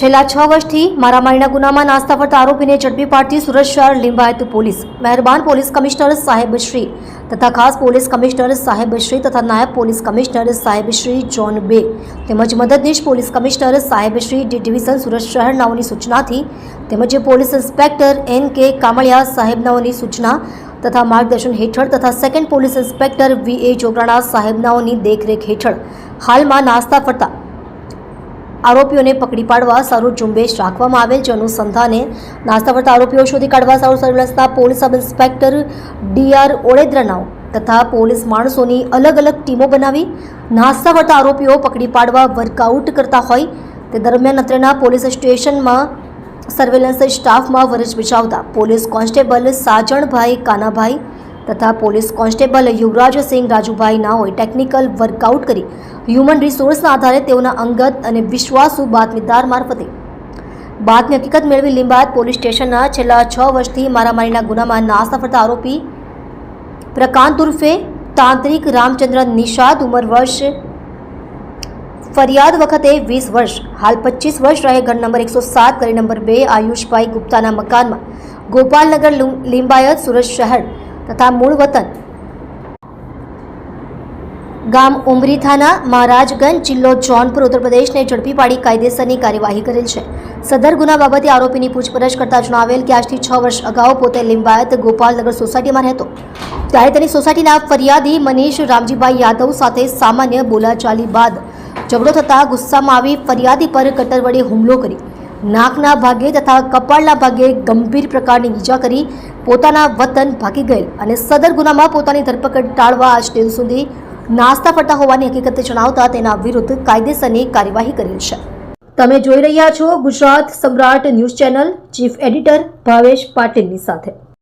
છેલ્લા છ વર્ષથી મારામારીના ગુનામાં નાસ્તા ફરતા આરોપીને ઝડપી પાડતી સુરત શહેર લિંબાયત પોલીસ. મહેરબાન પોલીસ કમિશનર સાહેબશ્રી તથા ખાસ પોલીસ કમિશનર સાહેબશ્રી તથા નાયબ પોલીસ કમિશનર સાહેબશ્રી જોન બે તેમજ મદદનીશ પોલીસ કમિશનર સાહેબશ્રી ડી ડિવિઝન સુરત શહેર નાઓની સૂચનાથી તેમજ પોલીસ ઇન્સ્પેક્ટર એન કે કામળિયા સાહેબ નાઓની સૂચના તથા માર્ગદર્શન હેઠળ તથા second police inspector V A Jograna સાહેબનાઓની દેખરેખ હેઠળ હાલમાં નાસ્તા ફરતા આરોપીઓને પકડી પાડવા સારું ઝુંબેશ રાખવામાં આવેલ છે. અનુસંધાને નાસ્તા પડતા આરોપીઓ શોધી કાઢવા સારું સર્વેલન્સના police sub inspector D R ઓળેદ્રનાઓ તથા પોલીસ માણસોની અલગ અલગ ટીમો બનાવી નાસ્તા પડતા આરોપીઓ પકડી પાડવા વર્કઆઉટ કરતા હોય તે દરમિયાન અત્રેના પોલીસ સ્ટેશનમાં સર્વેલન્સ સ્ટાફમાં ફરજ બજાવતા પોલીસ કોન્સ્ટેબલ સાજણભાઈ કાનાભાઈ તથા પોલીસ કોન્સ્ટેબલ યુવરાજસિંહ રાજુભાઈ નાઓએ ટેકનિકલ વર્કઆઉટ કરી હ્યુમન રિસોર્સના આધારે તેઓના અંગત અને વિશ્વાસુ બાતમીદાર મારફતે બાતમી હકીકત મેળવી લિંબાયત પોલીસ સ્ટેશનના છેલ્લા છ વર્ષથી મારામારીના ગુનામાં નાસ્તા ફરતા આરોપી પ્રકાંત ઉર્ફે તાંત્રિક રામચંદ્ર નિષાદ ઉંમર વર્ષ, ફરિયાદ વખતે વીસ વર્ષ, હાલ પચીસ વર્ષ રહે ઘર નંબર એકસો સાત કરી નંબર બે, આયુષભાઈ ગુપ્તાના મકાનમાં, ગોપાલનગર લિંબાયત સુરત શહેર તથા મૂળ વતન. ગામ ઉમરી થાના મહારાજગંજ જિલ્લો જૌનપુર, ઉત્તર પ્રદેશને ઝડપી પાડી કાયદેસરની કાર્યવાહી કરેલ છે. સદર ગુના બાબતે આરોપીની પૂછપરછ કરતા જણાવેલ કે આજથી છ વર્ષ અગાઉ પોતે લિંબાયત ગોપાલનગર સોસાયટીમાં રહેતો. ત્યારે તેની સોસાયટીના ફરિયાદી મનીષ રામજીભાઈ યાદવ સાથે સામાન્ય બોલાચાલી બાદ ઝઘડો થતાં ગુસ્સામાં આવી ફરિયાદી પર કટર વડે હુમલો કરી નાકના ભાગે તથા કપાળના ભાગે ગંભીર પ્રકારની ઈજા કરી પોતાના વતન ભાગી ગયેલ અને સદર ગુનામાં પોતાની ધરપકડ ટાળવા આજ દિન સુધી નાસ્તા ફરતા હોવાની હકીકત જણાવતા તેના વિરુદ્ધ કાયદેસરની કાર્યવાહી કરેલ છે. તમે જોઈ રહ્યા છો Gujarat Samrat news channel chief editor Bhavesh પાટીલની સાથે.